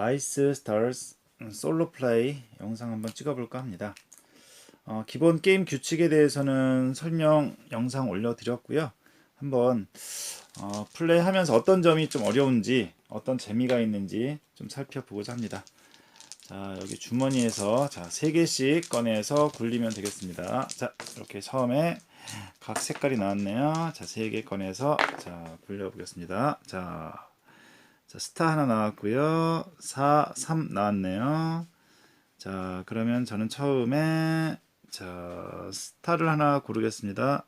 다이스 스타즈 솔로 플레이 영상 한번 찍어볼까 합니다. 어, 기본 게임 규칙에 대해서는 설명 영상 올려드렸고요. 한번 어, 플레이하면서 어떤 점이 좀 어려운지 어떤 재미가 있는지 좀 살펴보고자 합니다. 자 여기 주머니에서 자세 개씩 꺼내서 굴리면 되겠습니다. 자 이렇게 처음에 각 색깔이 나왔네요. 자세 개 꺼내서 자 굴려보겠습니다. 자, 자 스타 하나 나왔고요. 4, 3 나왔네요. 자 그러면 저는 처음에 자 스타를 하나 고르겠습니다.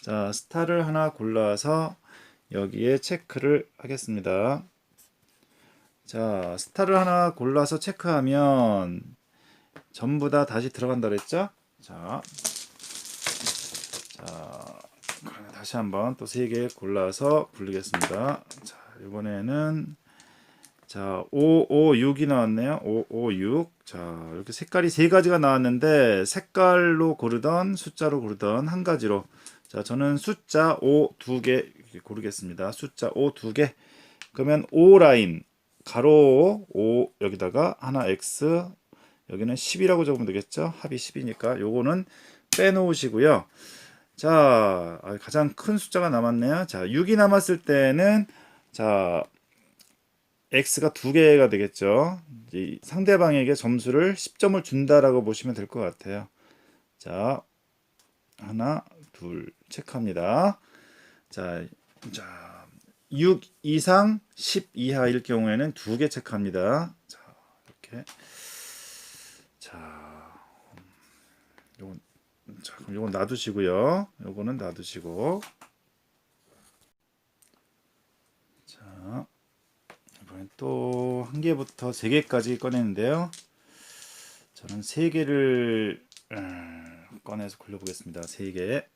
자 스타를 하나 골라서 여기에 체크를 하겠습니다. 자, 스타를 하나 골라서 체크하면 전부 다 다시 들어간다 그랬죠? 자, 자, 다시 한번 또 세 개 골라서 굴리겠습니다. 자, 이번에는 자, 5, 5, 6이 나왔네요. 5, 5, 6. 자, 이렇게 색깔이 세 가지가 나왔는데 색깔로 고르던 숫자로 고르던 한 가지로 자, 저는 숫자 5 두 개 고르겠습니다. 숫자 5 두 개. 그러면 5 라인 가로 5 여기다가 하나 x 여기는 10이라고 적으면 되겠죠? 합이 10이니까 요거는 빼놓으시고요. 자, 아, 가장 큰 숫자가 남았네요. 자, 6이 남았을 때는 자, x가 두 개가 되겠죠. 이 상대방에게 점수를 10점을 준다라고 보시면 될 것 같아요. 자, 하나, 둘, 체크합니다. 자, 자, 6 이상 10 이하일 경우에는 두 개 체크합니다. 자, 이렇게. 자, 요건, 자, 그럼 요건 놔두시고요. 요거는 놔두시고. 자, 이번엔 또 한 개부터 세 개까지 꺼내는데요. 저는 세 개를 음, 꺼내서 굴려보겠습니다. 세 개.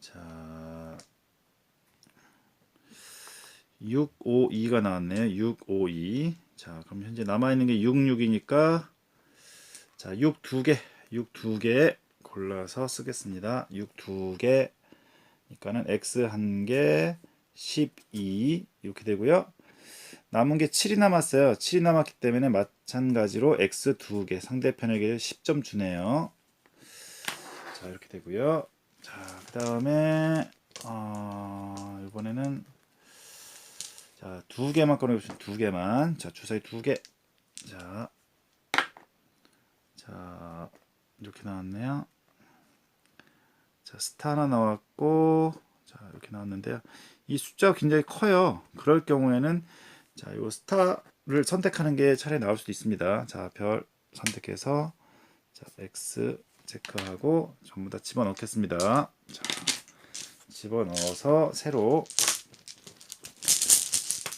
자, 6, 5, 2가 나왔네요. 6, 5, 2. 자, 그럼 현재 남아있는 게 6, 6이니까, 자, 6두 개, 6두개 골라서 쓰겠습니다. 6두 개, 그러니까는 x 한 개, 12 이렇게 되고요. 남은 게 7이 남았어요. 7이 남았기 때문에 마찬가지로 x 두 개, 상대편에게 10점 주네요. 자, 이렇게 되고요. 자, 그 다음에, 어, 이번에는, 자, 두 개만 꺼내보시면 두 개만. 자, 주사위 두 개. 자, 자, 이렇게 나왔네요. 자, 스타 하나 나왔고, 자, 이렇게 나왔는데요. 이 숫자가 굉장히 커요. 그럴 경우에는, 자, 이 스타를 선택하는 게 차라리 나올 수도 있습니다. 자, 별 선택해서, 자, X 체크하고 전부 다 집어넣겠습니다. 자, 집어넣어서 새로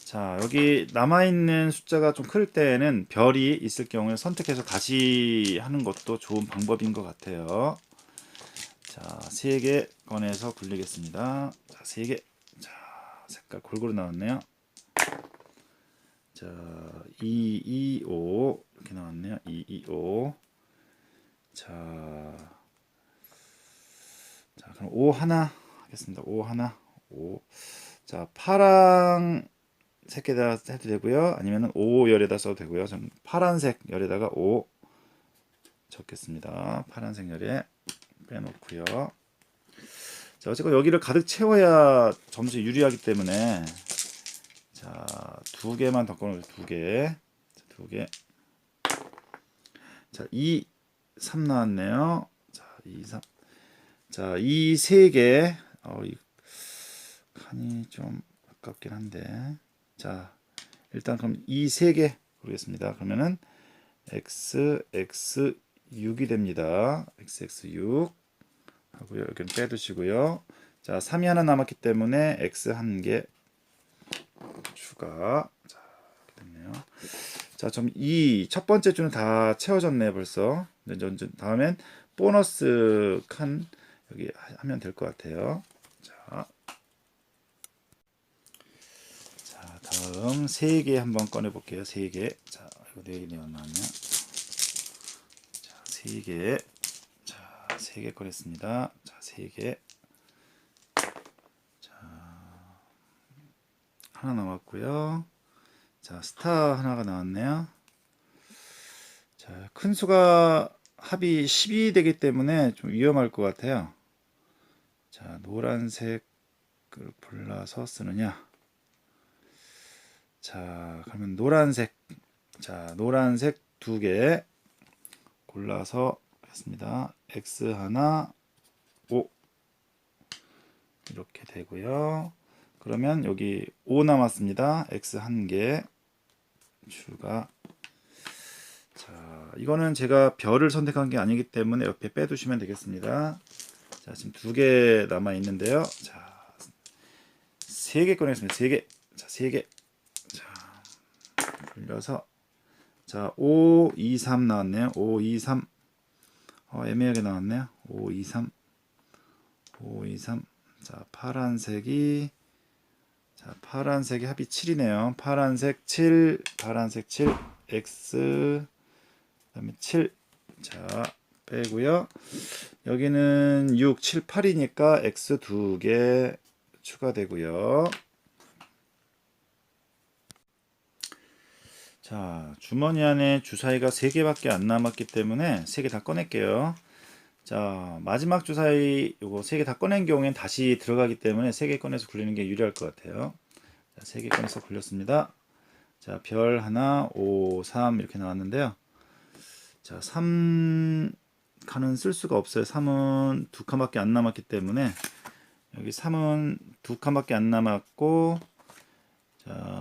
자 여기 남아 있는 숫자가 좀 클 때에는 별이 있을 경우에 선택해서 다시 하는 것도 좋은 방법인 것 같아요. 자, 세 개 꺼내서 굴리겠습니다. 자, 세 개. 자, 색깔 골고루 나왔네요. 자, 2, 2, 5 이렇게 나왔네요. 2, 2, 5. 자, 자 그럼 5 하나 하겠습니다. 5 하나, 5. 자, 파랑 색에다 해도 되고요. 아니면은 5 열에다 써도 되고요. 좀 파란색 열에다가 5 적겠습니다. 파란색 열에 빼놓고요. 자, 어쨌건 여기를 가득 채워야 점수 유리하기 때문에 자, 두 개만 더 꺼내요. 두 개. 자, 두 개. 자, 2 3 나왔네요. 자, 2 3. 자, 이 세 개. 어, 이 칸이 좀 아깝긴 한데. 자, 일단 그럼 이 세개 보겠습니다. 그러면은 x x 6이 됩니다. x x 6 하고요. 여기는 빼두시고요. 자, 3이 하나 남았기 때문에 x 한 개 추가. 자, 됐네요. 자, 좀 이 첫 번째 줄은 다 채워졌네 벌써. 다음엔 보너스 칸 여기 하면 될 것 같아요. 자, 자 다음 세 개 한번 꺼내 볼게요. 세 개. 자, 이거 네개 나왔냐? 자, 세 개. 자, 세개 꺼냈습니다. 자, 세 개. 자, 하나 남았고요. 자, 스타 하나가 나왔네요. 자, 큰 수가 합이 10이 되기 때문에 좀 위험할 것 같아요. 자, 노란색을 골라서 쓰느냐. 자, 그러면 노란색. 자, 노란색 두 개 골라서 하겠습니다. X 하나, O. 이렇게 되고요. 그러면 여기 5 남았습니다. X 한 개 추가. 자, 이거는 제가 별을 선택한 게 아니기 때문에 옆에 빼두시면 되겠습니다. 자, 지금 두 개 남아 있는데요. 자, 세 개 꺼내겠습니다. 세 개. 자, 세 개. 자, 돌려서 자, 5, 2, 3 나왔네요. 5, 2, 3. 어, 애매하게 나왔네요. 5, 2, 3. 5, 2, 3. 자, 파란색이 자, 파란색이 합이 7이네요. 파란색 7, 파란색 7, X 그다음에 7. 자, 빼고요. 여기는 6, 7, 8이니까 X 두 개 추가되고요. 자, 주머니 안에 주사위가 3개밖에 안 남았기 때문에 3개 다 꺼낼게요. 자, 마지막 주사위 요거 3개 다 꺼낸 경우엔 다시 들어가기 때문에 3개 꺼내서 굴리는 게 유리할 것 같아요. 자, 3개 꺼내서 굴렸습니다. 자, 별 하나, 5, 3 이렇게 나왔는데요. 자, 3 칸은 쓸 수가 없어요. 3은 두 칸밖에 안 남았기 때문에 여기 3은 두 칸밖에 안 남았고 자,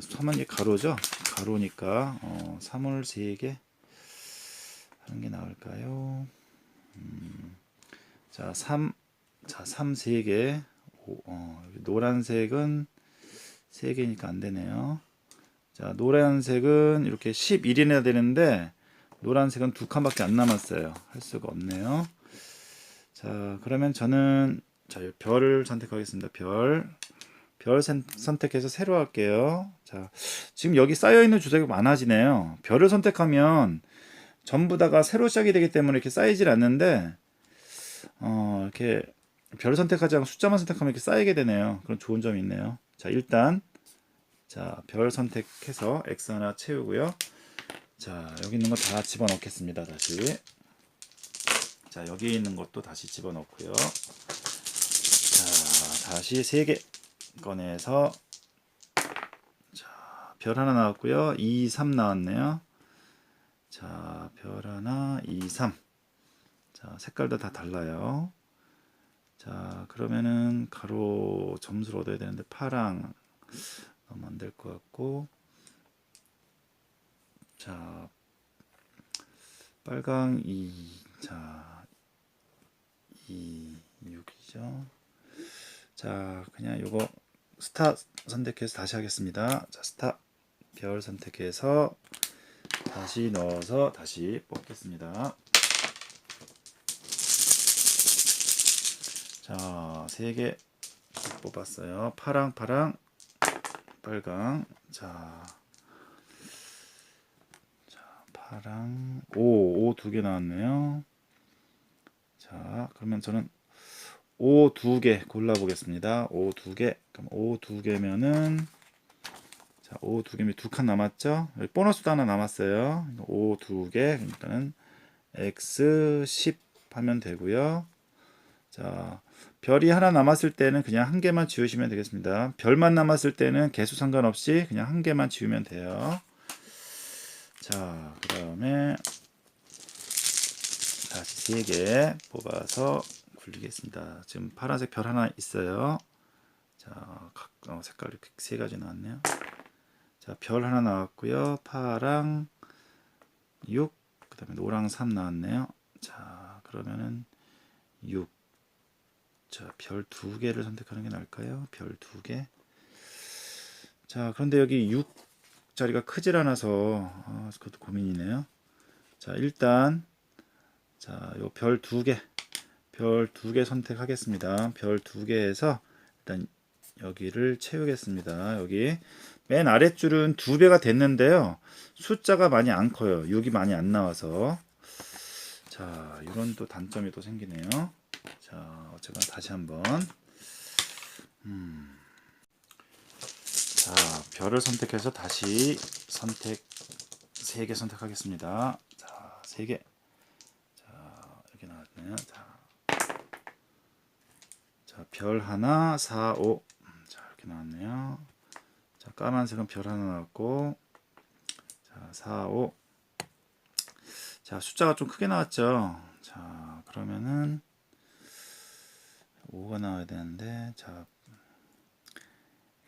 아, 3은 이게 가로죠? 가로니까 어, 3을 3개 하는 게 나을까요? 음, 자, 3, 자, 3 3개. 오, 어, 노란색은 3개니까 안 되네요. 자, 노란색은 이렇게 11이나 되는데 노란색은 두 칸밖에 안 남았어요. 할 수가 없네요. 자, 그러면 저는 자, 이 별을 선택하겠습니다. 별. 별 선- 선택해서 새로 할게요. 자, 지금 여기 쌓여 있는 주사위가 많아지네요. 별을 선택하면 전부 다가 새로 시작이 되기 때문에 이렇게 쌓이질 않는데 어, 이렇게 별을 선택하지 않고 숫자만 선택하면 이렇게 쌓이게 되네요. 그런 좋은 점이 있네요. 자, 일단 자, 별 선택해서 X 하나 채우고요. 자, 여기 있는 거 다 집어넣겠습니다. 다시. 자, 여기 있는 것도 다시 집어넣고요. 자, 다시 세개 꺼내서 자, 별 하나 나왔고요. 2, 3 나왔네요. 자, 별 하나, 2, 3. 자, 색깔도 다 달라요. 자, 그러면은 가로 점수를 얻어야 되는데 파랑 너무 안 될 것 같고 자, 빨강 2. 자, 2, 6이죠. 자, 그냥 요거 스타 선택해서 다시 하겠습니다. 자, 스타 별 선택해서 다시 넣어서 다시 뽑겠습니다. 자, 세개 뽑았어요. 파랑, 파랑, 빨강. 자, 자, 파랑, 오, 오 두 개 나왔네요. 자, 그러면 저는 오 두 개 골라보겠습니다. 오 두 개. 그럼 오 두 개면은 자, 오 두 개면 두 칸 남았죠? 여기 보너스도 하나 남았어요. 오 두 개. 그러니까는 x 10 하면 되고요. 자, 별이 하나 남았을 때는 그냥 한 개만 지우시면 되겠습니다. 별만 남았을 때는 개수 상관없이 그냥 한 개만 지우면 돼요. 자, 그 다음에 다시 세 개 뽑아서 굴리겠습니다. 지금 파란색 별 하나 있어요. 자, 각, 어, 색깔 이렇게 세 가지 나왔네요. 자, 별 하나 나왔고요. 파랑 6, 그 다음에 노랑 3 나왔네요. 자, 그러면은 6. 자, 별 두 개를 선택하는 게 나을까요? 별 두 개. 자, 그런데 여기 6 자리가 크질 않아서 아, 그것도 고민이네요. 자, 일단 자, 요 별 두 개. 별 두 개 선택하겠습니다. 별 두 개에서 일단 여기를 채우겠습니다. 여기 맨 아랫줄은 두 배가 됐는데요. 숫자가 많이 안 커요. 6이 많이 안 나와서. 자, 이런 또 단점이 또 생기네요. 자, 어쨌거나 다시 한번. 음. 자, 자, 별을 선택해서 다시 선택 세 개 선택하겠습니다. 자, 세 개. 자, 여기 나왔네요. 자, 자, 별 하나, 4, 5. 음, 자, 이렇게 나왔네요. 자, 까만색은 별 하나 나왔고, 자, 4, 5. 자, 숫자가 좀 크게 나왔죠. 자, 그러면은 5가 나와야 되는데, 자,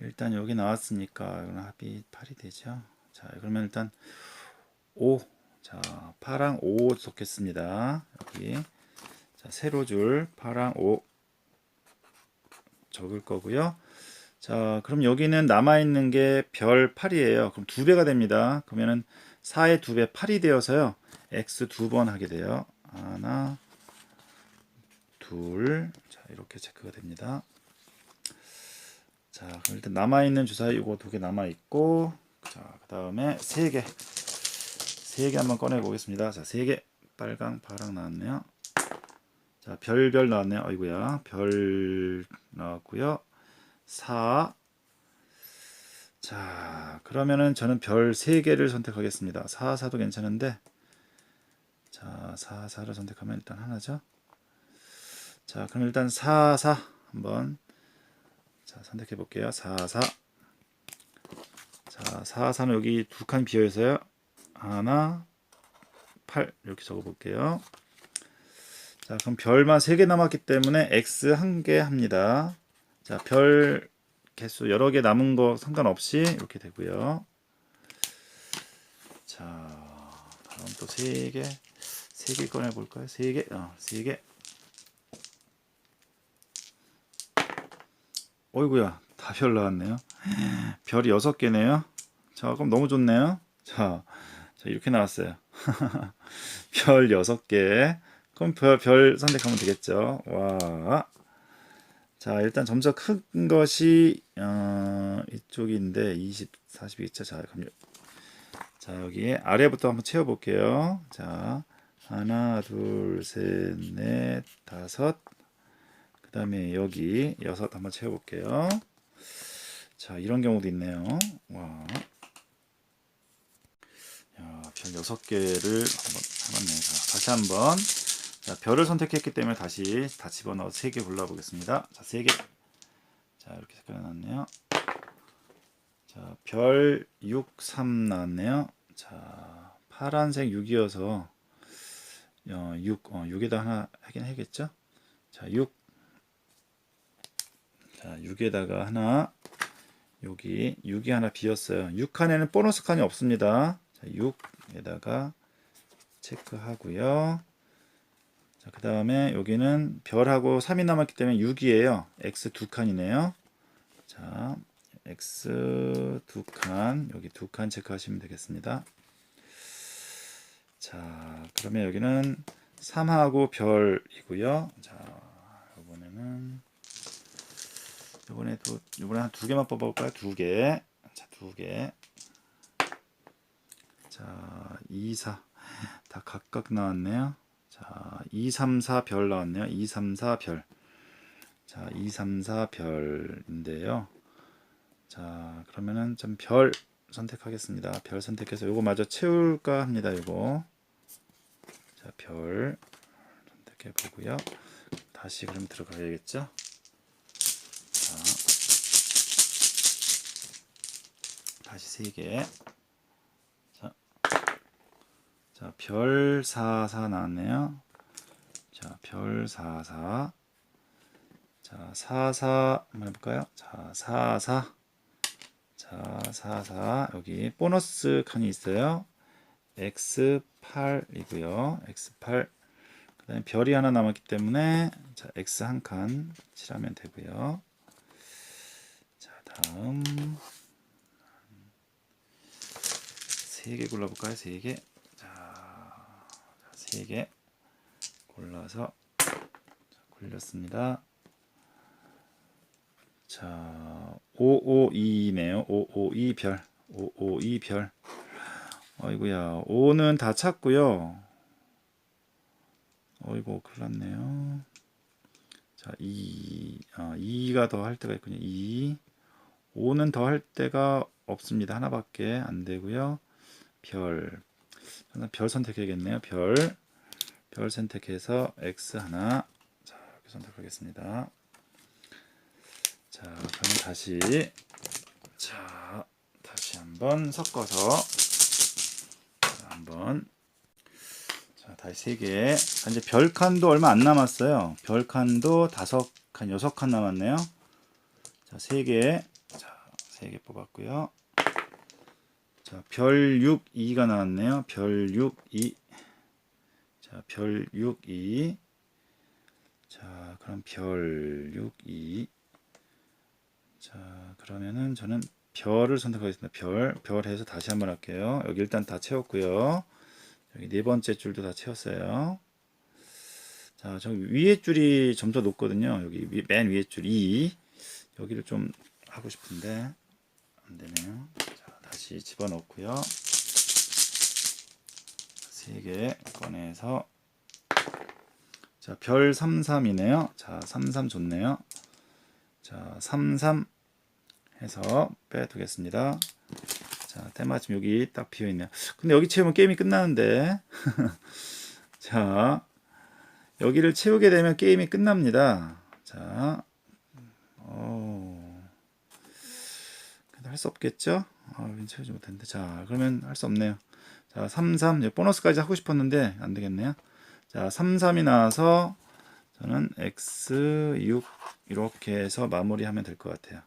일단 여기 나왔으니까 이건 합이 8이 되죠. 자, 그러면 일단 5. 자, 파랑 5 적겠습니다. 여기. 자, 세로 줄 파랑 5 적을 거고요. 자, 그럼 여기는 남아 있는 게 별 8이에요. 그럼 두 배가 됩니다. 그러면은 4의 두배 8이 되어서요. x 두 번 하게 돼요. 하나, 둘. 자, 이렇게 체크가 됩니다. 자, 그럼 일단 남아 있는 주사 이거 두 개 남아 있고, 자, 그 다음에 세 개, 세 개 한번 꺼내 보겠습니다. 자, 세 개, 빨강, 파랑 나왔네요. 자, 별별 나왔네요. 아이고야, 별 나왔고요. 4. 자, 그러면은 저는 별 3개를 선택하겠습니다. 4, 4도 괜찮은데, 자, 4, 4를 선택하면 일단 하나죠. 자, 그럼 일단 4, 4 한번 자, 선택해 볼게요. 4, 4. 자, 4, 4는 여기 두 칸 비어 있어요. 하나, 8 이렇게 적어 볼게요. 자, 그럼 별만 3개 남았기 때문에 x 한 개 합니다. 자, 별 개수 여러 개 남은 거 상관없이 이렇게 되고요. 자, 다음 또 3개. 3개 꺼내 볼까요? 3개. 어, 3개. 어이구야, 다 별 나왔네요. 별이 6개네요. 자, 그럼 너무 좋네요. 자, 자 이렇게 나왔어요. 별 6개. 그럼 별, 별 선택하면 되겠죠. 와. 자, 일단 점차 큰 것이 어, 이쪽인데 20, 40이겠죠. 자, 그럼 자, 여기 아래부터 한번 채워 볼게요. 자, 하나, 둘, 셋, 넷, 다섯. 그다음에 여기 여섯 한번 채워 볼게요. 자, 이런 경우도 있네요. 와. 야, 별 여섯 개를 한번 해봤네요. 자, 다시 한번 자, 별을 선택했기 때문에 다시 다 집어넣어 세개 골라보겠습니다. 자, 세 개. 자, 이렇게 색깔 나왔네요. 자, 별 6, 3 나왔네요. 자, 파란색 6이어서 어, 6, 어, 6에다 하나 하긴 해야겠죠? 자, 6. 자, 6에다가 하나 여기 6이 하나 비었어요. 6칸에는 보너스 칸이 없습니다. 자, 6에다가 체크하고요. 자, 그 다음에 여기는 별하고 3이 남았기 때문에 6이에요. x 두 칸이네요. 자, x 두 칸, 여기 두 칸 체크하시면 되겠습니다. 자, 그러면 여기는 3하고 별이고요. 자, 이번에는 이번에도 이번에 한 두 개만 뽑아볼까요? 두 개. 자, 두 개. 자, 2, 4. 다 각각 나왔네요. 자, 2, 3, 4별 나왔네요. 2, 3, 4 별. 자, 2, 3, 4 별인데요. 자, 그러면은 좀 별 선택하겠습니다. 별 선택해서 요거 마저 채울까 합니다. 요거. 자, 별 선택해 보고요. 다시 그럼 들어가야겠죠? 자, 다시 세 개. 자, 자, 별 4, 4 나왔네요. 자, 별 4, 4. 자, 4, 4 한번 해볼까요? 자, 4, 4. 자, 4, 4. 여기 보너스 칸이 있어요. X8이고요. X8. 그 다음에 별이 하나 남았기 때문에 자, X 한 칸 칠하면 되고요. 자, 다음 세개 골라볼까요? 세 개. 자, 세개 골라서 자, 굴렸습니다. 자, 552네요. 552 별. 552 별. 어이구야. 5는 다 찾고요. 어이구, 큰일 났네요. 자, 2, 아, 2가 더 할 때가 있군요. 2, 5는 더할 데가 없습니다. 하나밖에 안 되고요. 별. 별 선택해야겠네요. 별. 별 선택해서 X 하나. 자, 이렇게 선택하겠습니다. 자, 그러면 다시 자, 다시 한번 섞어서 자, 한번 자, 다시 세 개. 이제 별 칸도 얼마 안 남았어요. 별 칸도 다섯 칸, 여섯 칸 남았네요. 자, 세 개. 자, 세개 뽑았고요. 자, 별 6, 2가 나왔네요. 별 6, 2. 자, 별 6, 2. 자, 그럼 별 6, 2. 자, 그러면은 저는 별을 선택하겠습니다. 별, 별 해서 다시 한번 할게요. 여기 일단 다 채웠고요. 여기 네 번째 줄도 다 채웠어요. 자, 저 위에 줄이 점수 높거든요. 여기 위- 맨 위에 줄 2. 여기를 좀 하고 싶은데 안 되네요. 자, 다시 집어넣고요. 세개 꺼내서 자, 별 33이네요. 자, 33 좋네요. 자, 33 해서 빼두겠습니다. 자, 때마침 여기 딱 비어 있네요. 근데 여기 채우면 게임이 끝나는데. 자, 여기를 채우게 되면 게임이 끝납니다. 자, 어, 그래도 할 수 없겠죠? 아, 여긴 채우지 못했는데. 자, 그러면 할 수 없네요. 자, 33, 보너스까지 하고 싶었는데 안 되겠네요. 자, 33이 나와서 저는 x6 이렇게 해서 마무리하면 될 것 같아요.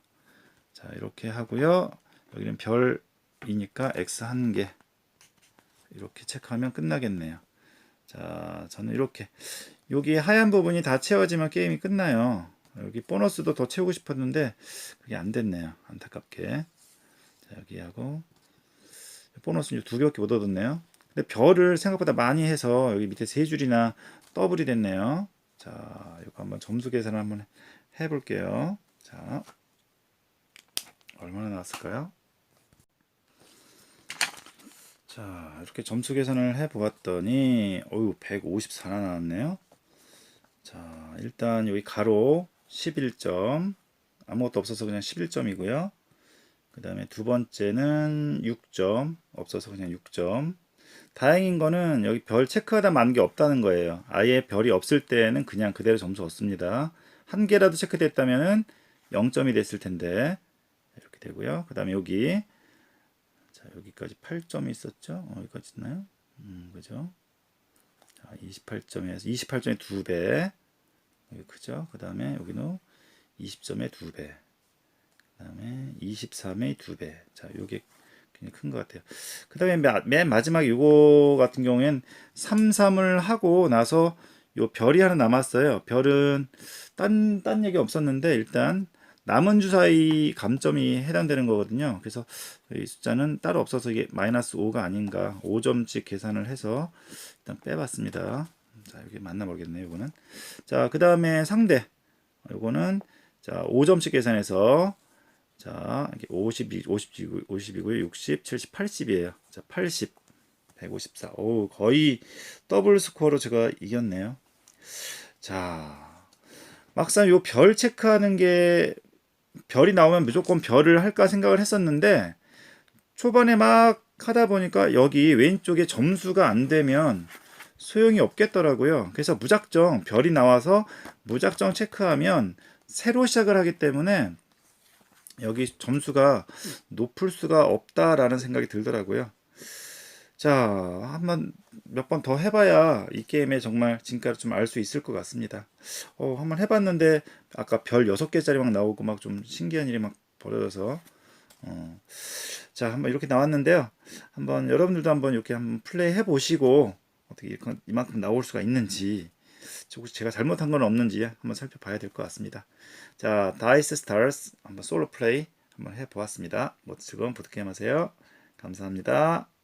자, 이렇게 하고요. 여기는 별이니까 x 한 개. 이렇게 체크하면 끝나겠네요. 자, 저는 이렇게 여기 하얀 부분이 다 채워지면 게임이 끝나요. 여기 보너스도 더 채우고 싶었는데 그게 안 됐네요. 안타깝게. 자, 여기 하고 보너스 두 개밖에 못 얻었네요. 근데 별을 생각보다 많이 해서 여기 밑에 세 줄이나 더블이 됐네요. 자, 이거 한번 점수 계산을 한번 해 볼게요. 자, 얼마나 나왔을까요? 자, 이렇게 점수 계산을 해 보았더니 어유 154나 나왔네요. 자, 일단 여기 가로 11점. 아무것도 없어서 그냥 11점이고요. 그 다음에 두 번째는 6점. 없어서 그냥 6점. 다행인 거는 여기 별 체크하다 만게 없다는 거예요. 아예 별이 없을 때는 그냥 그대로 점수 얻습니다. 한 개라도 체크됐다면은 0점이 됐을 텐데 이렇게 되고요. 그 다음에 여기 자 여기까지 8점이 있었죠. 어, 여기까지 있나요? 음, 그죠? 자 28점에서 28점의 두 배. 여기 크죠? 그 다음에 여기는 20점의 두 배. 그 다음에 23의 두 배. 자 요게 굉장히 큰 것 같아요. 그 다음에 맨 마지막 이거 같은 경우엔 3, 3을 하고 나서 요 별이 하나 남았어요. 별은 딴, 딴 얘기 없었는데 일단 남은 주사위 감점이 해당되는 거거든요. 그래서 이 숫자는 따로 없어서 이게 마이너스 5가 아닌가 5점씩 계산을 해서 일단 빼봤습니다. 자, 여기 맞나 모르겠네요. 이거는. 자, 그 다음에 상대. 요거는 자, 5점씩 계산해서 자, 이게 52, 50, 50이고요. 60, 70, 80이에요. 자, 80, 154. 오, 거의 더블 스코어로 제가 이겼네요. 자, 막상 요 별 체크하는 게 별이 나오면 무조건 별을 할까 생각을 했었는데 초반에 막 하다 보니까 여기 왼쪽에 점수가 안 되면 소용이 없겠더라고요. 그래서 무작정 별이 나와서 무작정 체크하면 새로 시작을 하기 때문에 여기 점수가 높을 수가 없다라는 생각이 들더라고요. 자, 한번 몇 번 더 해봐야 이 게임의 정말 진가를 좀 알 수 있을 것 같습니다. 어, 한번 해봤는데 아까 별 6개짜리 막 나오고 막 좀 신기한 일이 막 벌어져서 어, 자, 한번 이렇게 나왔는데요. 한번 여러분들도 한번 이렇게 한번 플레이 해보시고 어떻게 이만큼 나올 수가 있는지 혹시 제가 잘못한 건 없는지 한번 살펴봐야 될 것 같습니다. 자, 다이스 스타스 한번 솔로 플레이 한번 해보았습니다. 모두 즐거운 보드게임 하세요. 감사합니다.